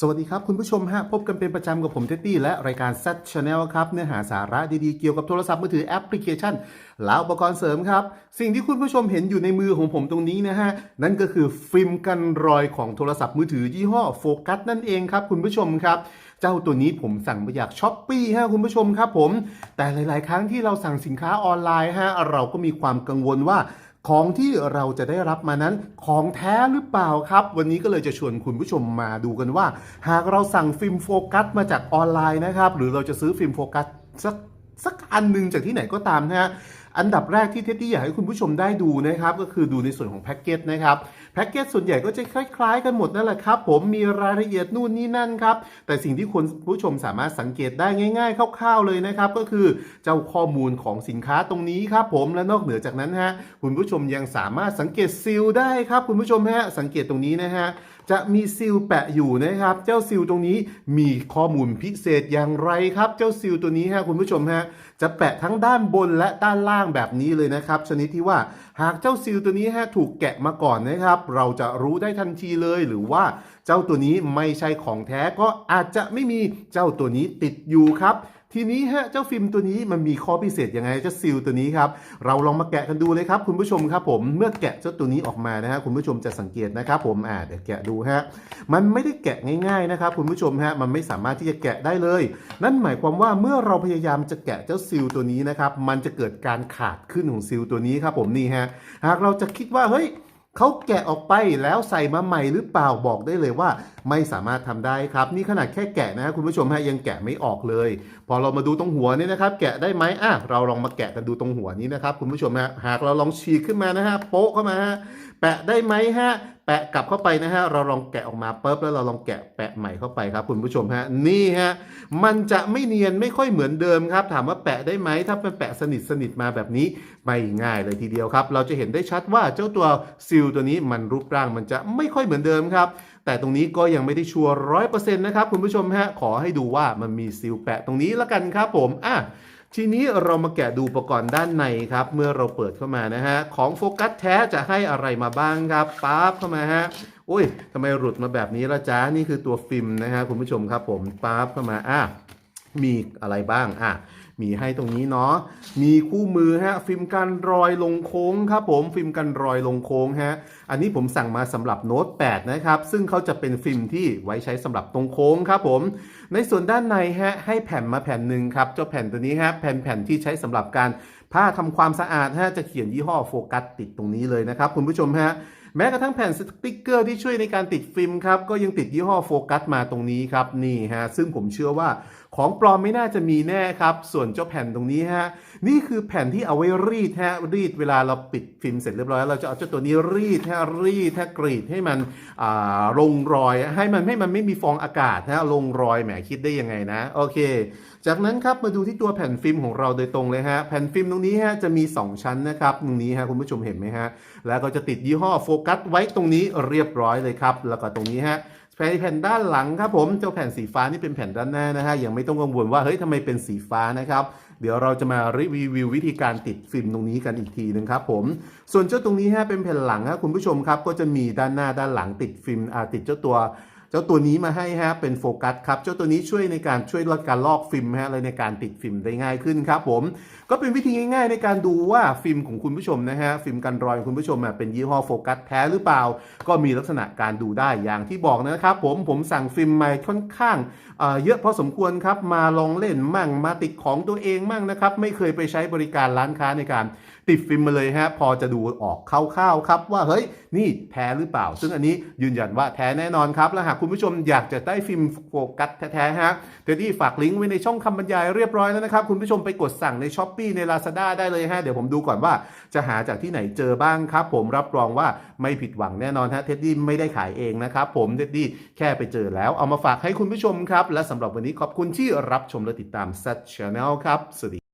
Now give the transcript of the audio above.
สวัสดีครับ คุณผู้ชมฮะ พบกันเป็นประจำกับผมเท็ดดี้และรายการ Z Channel ครับ เนื้อหาสาระดีๆ เกี่ยวกับโทรศัพท์มือถือแอปพลิเคชัน และอุปกรณ์เสริมครับ สิ่งที่คุณผู้ชมเห็นอยู่ในมือของผมตรงนี้นะฮะ นั่นก็คือฟิล์มกันรอยของโทรศัพท์มือถือยี่ห้อโฟกัสนั่นเองครับ คุณผู้ชมครับเจ้าตัวนี้ผมสั่งมาจากช้อปปี้ฮะคุณผู้ชมครับผม แต่หลาย ๆ ครั้งที่เราสั่งสินค้าออนไลน์ฮะเราก็มีความกังวลว่า ของที่เราจะได้รับมานั้นของแท้หรือเปล่าครับ วันนี้ก็เลยจะชวนคุณผู้ชมมาดูกันว่า หากเราสั่งฟิล์มโฟกัสมาจากออนไลน์นะครับ หรือเราจะซื้อฟิล์มโฟกัสสักสักอันหนึ่งจากที่ไหนก็ตามนะฮะ อันดับแรกที่เท็ดดี้อยากให้คุณผู้ชมได้ดูนะครับ ก็คือดูในส่วนของแพ็กเกจนะครับแพ็กเกจส่วนใหญ่ก็จะคล้ายๆ กันหมดนั่นแหละครับผมมีรายละเอียดนู่นนี่นั่นครับแต่สิ่งที่คุณผู้ชมสามารถสังเกตได้ง่าย ๆคร่าวๆเลยนะครับ ก็คือเจ้าข้อมูลของสินค้าตรงนี้ครับผมและนอกเหนือจากนั้นฮะคุณผู้ชมยังสามารถสังเกตซีลได้ครับ คุณผู้ชมฮะสังเกตตรงนี้นะฮะ จะมีซิลแปะอยู่นะครับ เจ้าซิลตรงนี้มีข้อมูลพิเศษอย่างไรครับ เจ้าซิลตัวนี้ฮะคุณผู้ชมฮะจะแปะทั้งด้านบนและด้านล่างแบบนี้เลยนะครับ ชนิดที่ว่าหากเจ้าซิลตัวนี้ฮะถูกแกะมาก่อนนะครับ เราจะรู้ได้ทันทีเลยหรือว่าเจ้าตัวนี้ไม่ใช่ของแท้ก็อาจจะไม่มีเจ้าตัวนี้ติดอยู่ครับ ทีนี้ฮะเจ้าฟิล์มตัวนี้มันมีข้อพิเศษยังไงเจ้าซิลตัวนี้ครับเราลองมาแกะกันดูเลยครับคุณผู้ชมครับผมเมื่อแกะเจ้าตัวนี้ออกมานะฮะคุณผู้ชมจะสังเกตนะครับผมอ่าเดี๋ยวแกะดูฮะมันไม่ได้แกะง่ายๆนะครับคุณผู้ชมฮะมันไม่สามารถที่จะแกะได้เลย นั่นหมายความว่าเมื่อเราพยายามจะแกะเจ้าซิลตัวนี้นะครับมันจะเกิดการขาดขึ้นของซิลตัวนี้ครับผมนี่ฮะหากเราจะคิดว่าเฮ้ย เขาแกะออกไปแล้วใส่มาใหม่หรือเปล่าบอกได้เลยว่า ไม่สามารถทำได้ครับ นี่ขนาดแค่แกะนะคุณผู้ชมฮะยังแกะไม่ออกเลย พอเรามาดูตรงหัวนี่นะครับ แกะได้ไหมอะเราลองมาแกะกันดูตรงหัวนี้นะครับคุณผู้ชมฮะหากเราลองฉีกขึ้นมานะฮะโป๊ะเข้ามาฮะแปะได้ไหมฮะ แปะกลับเข้าไปนะฮะ เราลองแกะออกมาปุ๊บแล้วเราลองแกะแปะใหม่เข้าไปครับ คุณผู้ชมฮะ นี่ฮะ มันจะไม่เนียนไม่ค่อยเหมือนเดิมครับ ถามว่าแปะได้ไหม ถ้ามันแปะสนิทสนิทมาแบบนี้ไม่ง่ายเลยทีเดียวครับ เราจะเห็นได้ชัดว่าเจ้าตัวซิลตัวนี้มันรูปร่างมันจะไม่ค่อยเหมือนเดิมครับ แต่ตรงนี้ก็ยังไม่ได้ชัวร์ร้อยเปอร์เซ็นต์นะครับคุณผู้ชมฮะ ขอให้ดูว่ามันมีซิลแปะตรงนี้แล้วกันครับผม อะ ทีนี้เรามาแกะดูอุปกรณ์ด้านในครับ เมื่อเราเปิดเข้ามานะฮะ ของโฟกัสแท้จะให้อะไรมาบ้างครับปั๊บเข้ามาฮะอุ้ยทำไมหลุดมาแบบนี้ละจ้านี่คือตัวฟิล์มนะฮะคุณผู้ชมครับผมปั๊บเข้ามาอะ มีอะไรบ้างอะมีให้ตรงนี้เนาะมีคู่มือฮะฟิล์มกันรอยลงโค้งครับผมฟิล์มกันรอยลงโค้งฮะอันนี้ผมสั่งมาสำหรับโน้ต8นะครับซึ่งเขาจะเป็นฟิล์มที่ไว้ใช้สำหรับตรงโค้งครับผมในส่วนด้านในฮะให้แผ่นมาแผ่นหนึ่งครับเจ้าแผ่นตัวนี้ฮะแผ่นแผ่นที่ใช้สำหรับการผ้าทำความสะอาดฮะจะเขียนยี่ห้อโฟกัสติดตรงนี้เลยนะครับคุณผู้ชมฮะแม้กระทั่งแผ่นสติกเกอร์ที่ช่วยในการติดฟิล์มครับก็ยังติดยี่ห้อโฟกัสมาตรงนี้ครับนี่ฮะซึ่งผมเชื่อว่าของปลอมไม่น่าจะมีแน่ครับ ส่วนเจ้าแผ่นตรงนี้ฮะ นี่คือแผ่นที่เอาไว้รีดฮะ รีดเวลาเราปิดฟิล์มเสร็จเรียบร้อย เราจะเอาเจ้าตัวนี้รีดฮะ รีดฮะกรีดให้มันลงรอย ให้มันให้มันไม่มีฟองอากาศฮะ ลงรอย แหมคิดได้ยังไงนะ โอเค จากนั้นครับมาดูที่ตัวแผ่นฟิล์มของเราโดยตรงเลยฮะ แผ่นฟิล์มตรงนี้ฮะจะมี 2 ชั้นนะครับ ตรงนี้ฮะคุณผู้ชมเห็นไหมฮะ แล้วก็จะติดยี่ห้อโฟกัสไว้ตรงนี้เรียบร้อยเลยครับ แล้วก็ตรงนี้ฮะ แผ่นแผ่นด้านหลังครับผมเจ้าแผ่นสีฟ้านี่เป็นแผ่นด้านหน้านะฮะยังไม่ต้องกังวลว่าเฮ้ยทำไมเป็นสีฟ้านะครับ เดี๋ยวเราจะมารีวิววิธีการติดฟิล์มตรงนี้กันอีกทีหนึงครับผมส่วนเจ้าตรงนี้ฮะเป็นแผ่นหลังฮะคุณผู้ชมครับก็จะมีด้านหน้าด้านหลังติดฟิล์มอาติดเจ้าตัว เจ้าตัวนี้มาให้ฮะเป็นโฟกัสครับ เจ้าตัวนี้ช่วยในการช่วยลดการลอกฟิล์มฮะเลยในการติดฟิล์มได้ง่ายขึ้นครับผม ก็เป็นวิธีง่ายๆ ในการดูว่าฟิล์มของคุณผู้ชมนะฮะฟิล์มกันรอยของคุณผู้ชมเป็นยี่ห้อโฟกัสแท้หรือเปล่า ก็มีลักษณะการดูได้อย่างที่บอกนะครับผมผมสั่งฟิล์มมาค่อนข้างเเยอะพอสมควรครับมาลองเล่นมั่งมาติดของตัวเองมั่งนะครับไม่เคยไปใช้บริการร้านค้าในการ ติดฟิล์มมาเลยฮะพอจะดูออกคร่าวๆครับว่าเฮ้ยนี่แท้หรือเปล่า ซึ่งอันนี้ยืนยันว่าแท้แน่นอนครับ และหากคุณผู้ชมอยากจะได้ฟิล์มโฟกัสแท้ๆฮะเทดดี้ฝากลิงก์ไว้ในช่องคำบรรยายเรียบร้อยแล้วนะครับ คุณผู้ชมไปกดสั่งในช้อปปีใน Lazada ได้เลยฮะเดี๋ยวผมดูก่อนว่าจะหาจากที่ไหนเจอบ้างครับ ผมรับรองว่าไม่ผิดหวังแน่นอนฮะเท็ดดี้ไม่ได้ขายเองนะครับผมเท็ดดี้แค่ไปเจอแล้วเอามาฝากให้คุณผู้ชมครับ และสำหรับวันนี้ขอบคุณที่รับชมและติดตาม Set Channel ครับสวัสดี